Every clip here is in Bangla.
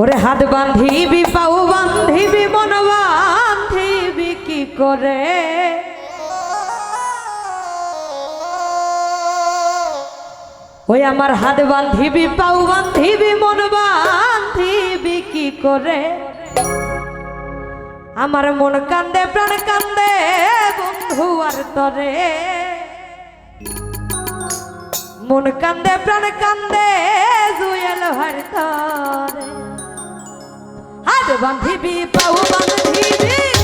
ওরে হাত বান্ধিবি পাও বান্ধিবি মন বান্ধিবি কি করে? ওই আমার হাত বান্ধিবি পাও বান্ধিবি মন বান্ধিবি কি করে? আমার মন কান্দে, প্রাণ কান্দে, বন্ধু আর তরে। মন কান্দে, প্রাণ কান্দে, জুয়েল ভার তরে। বান্ধিবি পাও বান্ধিবি।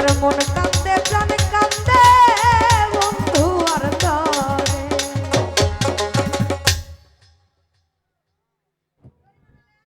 আমার মন